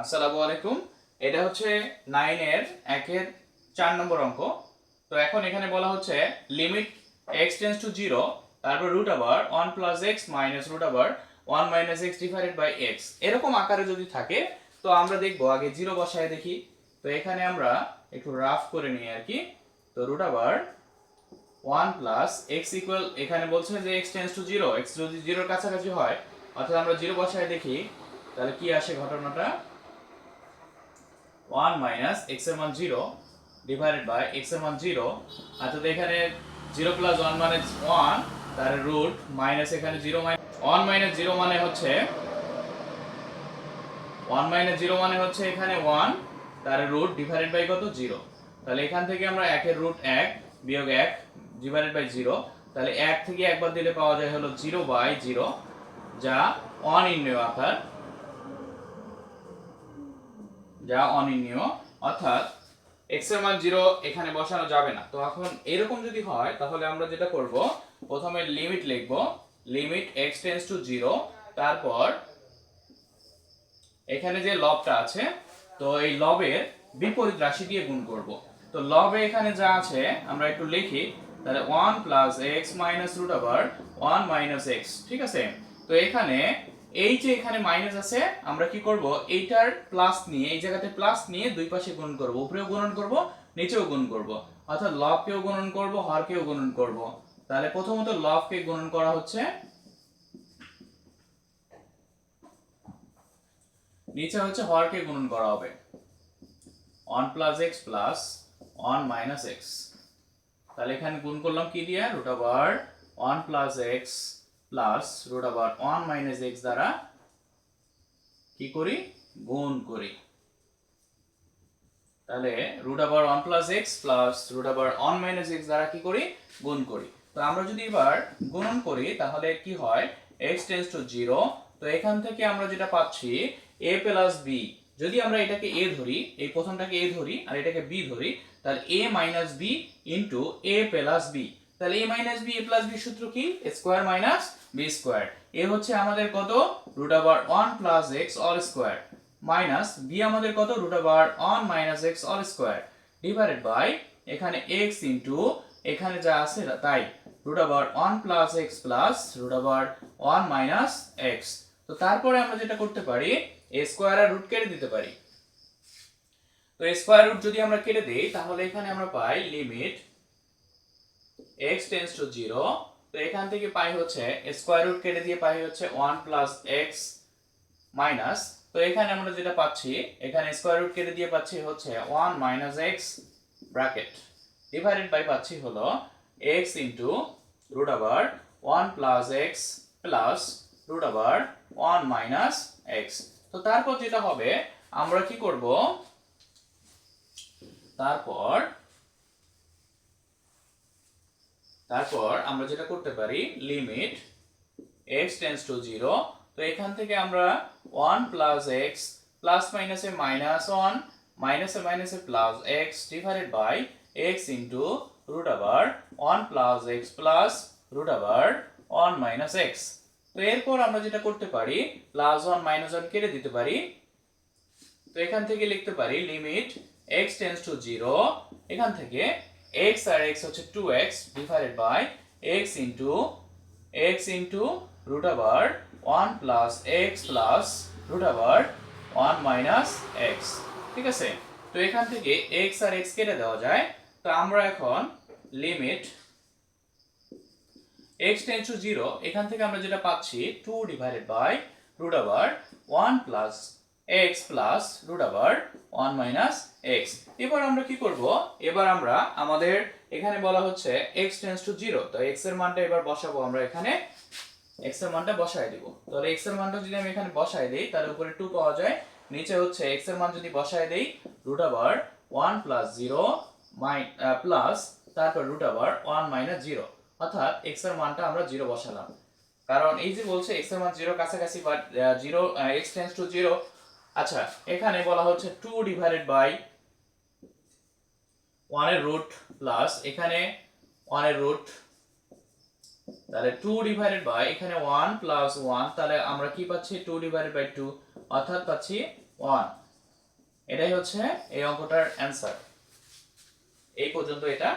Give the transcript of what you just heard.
আসসালামু আলাইকুম। এটা হচ্ছে নাইনের একের চার নম্বর অঙ্ক। তো এখন এখানে বলা হচ্ছে limit x tends to zero তারপর রুট আবার one plus x minus root আবার one minus x divided by x এরকম আকারে যদি থাকে, তো আমরা দেখব, আগে জিরো বসায় দেখি। তো এখানে আমরা একটু রাফ করে নিই আর কি। তো রুট আবার ওয়ান প্লাস এক্স ইকুয়াল এখানে বলছে যে x tends to zero x যদি জিরোর কাছাকাছি হয়, অর্থাৎ আমরা জিরো বসায় দেখি, তাহলে কি আসে ঘটনাটা? ওয়ান মাইনাস এক্সের মান জিরো ডিভাইডেড বাই এক্সের মান জিরো। অর্থাৎ এখানে জিরো প্লাস ওয়ান মানে ওয়ান তার রুট মাইনাস এখানে zero minus one minus zero মানে হচ্ছে ওয়ান মাইনাস জিরো মানে হচ্ছে এখানে ওয়ান তার রুট ডিভাইডেড বাই কত? জিরো। তাহলে এখান থেকে আমরা একের রুট এক বিয়োগ এক ডিভাইডেড বাই জিরো। তাহলে এক থেকে একবার দিলে পাওয়া যায় হলো জিরো বাই জিরো, যা অনির্ণয় আকার যা অনির্ণীয়, অর্থাৎ x এর মান 0 এখানে বসানো যাবে না। তো এখন এরকম যদি হয়, তাহলে আমরা যেটা করব, প্রথমে লিমিট লিখব। লিমিট x টেন্ডস টু 0 তারপর এখানে যে লবটা আছে, তো এই লবের বিপরীত রাশি দিয়ে গুণ করব। তো লবে এখানে যা আছে, আমরা একটু লিখি, তাহলে 1 প্লাস এক্স মাইনাস রুট আবার ওয়ান মাইনাস এক্স ঠিক আছে? তো এখানে এই যে এখানে মাইনাস আছে, আমরা কি করব? এইটার প্লাস নিয়ে, এই জায়গাতে প্লাস নিয়ে দুই পাশে গুণ করব। উপরেও গুণন করব, নিচেও গুণ করব। অর্থাৎ লবকেও গুণন করব, হরকেও গুণন করব। তাহলে প্রথমত লবকে গুণন করা হচ্ছে। নিচে হচ্ছে হরকে গুণন করা হবে। 1 plus x plus one minus x তাহলে এখানে গুণ করলাম কি দিয়ে? রুট আবার one plus x plus root আবার ওয়ান মাইনাস এক্স দ্বারা কি করি? গুণ করি। তাহলে রুট আবার one plus x plus root আবার ওয়ান মাইনাস এক্স দ্বারা কি করি? গুণ করি। তো আমরা যদি এবার গুণন করি, তাহলে কি হয়? এক্স টেন্স টু জিরো তো এখান থেকে আমরা যেটা পাচ্ছি এ প্লাস বি যদি আমরা এটাকে এ ধরি, এই প্রথমটাকে এ ধরি, আর এটাকে বি ধরি, তাহলে A minus B into A plus B তাহলে A minus B A plus B সূত্র কি? Square minus B square A হচ্ছে আমাদের কত? রুট আবার one plus x all square minus B আমাদের কত? রুট আবার one minus x all square divided by এখানে এক্স ইন্টু এখানে যা আছে তাই। রুট আবার one plus x plus root আবার ওয়ান মাইনাস এক্স তো তারপরে আমরা যেটা করতে পারি এ স্কোয়ার রুট কেটে দিতে পারি। তো স্কোয়ার রুট যদি আমরা কেটে দিই, তাহলে এখানে আমরা পাই লিমিট x টেন্স টু 0 তো এখান থেকে পাই হচ্ছে স্কোয়ার রুট কেটে দিয়ে পাই হচ্ছে 1 প্লাস x মাইনাস তো এখানে আমরা যেটা পাচ্ছি, এখানে স্কোয়ার রুট কেটে দিয়ে পাচ্ছি হচ্ছে 1 minus x bracket divided by পাচ্ছি হলো x ইনটু রুট আবার 1 প্লাস x প্লাস রুট আবার 1 মাইনাস x তো তারপর যেটা হবে, আমরা কি করব? তারপর তারপর আমরা যেটা করতে পারি limit x tends to zero তো এখান থেকে আমরা ওয়ান প্লাস এক্স প্লাস মাইনাসে মাইনাস ওয়ান মাইনাসে মাইনাসে plus x divided by x into root আবার one plus x plus root আবার ওয়ান মাইনাস এক্স তো এরপর আমরা যেটা করতে পারি প্লাস ওয়ান মাইনাস 1 কেটে দিতে পারি। তো এখান থেকে লিখতে পারি limit x tends to zero এখান থেকে x আর x হচ্ছে 2x divided by x into x into root আবার 1 প্লাস x প্লাস রুট আবার 1 মাইনাস x ঠিক আছে? তো এখান থেকে x আর x কেটে দেওয়া যায়। তো আমরা এখন লিমিট x টেন্স টু 0 এখান থেকে আমরা যেটা পাচ্ছি 2 ডিভাইডেড বাই রুট আবার 1 প্লাস x প্লাস রুট আবার 1 মাইনাস x. এবার আমরা কি করব? এবার আমরা আমাদের এখানে বলা হচ্ছে x টেন্স টু 0 তো x এর মানটা এবার বসাবো। আমরা এখানে x এর মানটা বসায় দিব। তাহলে x এর মানটা যদি আমি এখানে বসায় দেই, তাহলে উপরে 2 পাওয়া যায়। নিচে হচ্ছে x এর মান যদি বসায় দেই রুট আবার 1 প্লাস 0 মাই প্লাস তারপর রুট আবার 1 মাইনাস 0 অর্থাৎ x এর মানটা আমরা 0 বসালাম। কারণ এই যে বলছে x এর মান 0 কাছাকাছি বা 0 x টেন্স টু 0 আচ্ছা এখানে বলা হচ্ছে 2 ডিভাইডেড বাই 1 এর রুট প্লাস এখানে 1 এর রুট তাহলে 2 ডিভাইডেড বাই এখানে 1 প্লাস 1 তাহলে আমরা কি পাচ্ছি? টু ডিভাইডেড বাই টু অর্থাৎ পাচ্ছি ওয়ান এটাই হচ্ছে এই অঙ্কটার অ্যান্সার এই পর্যন্ত এটা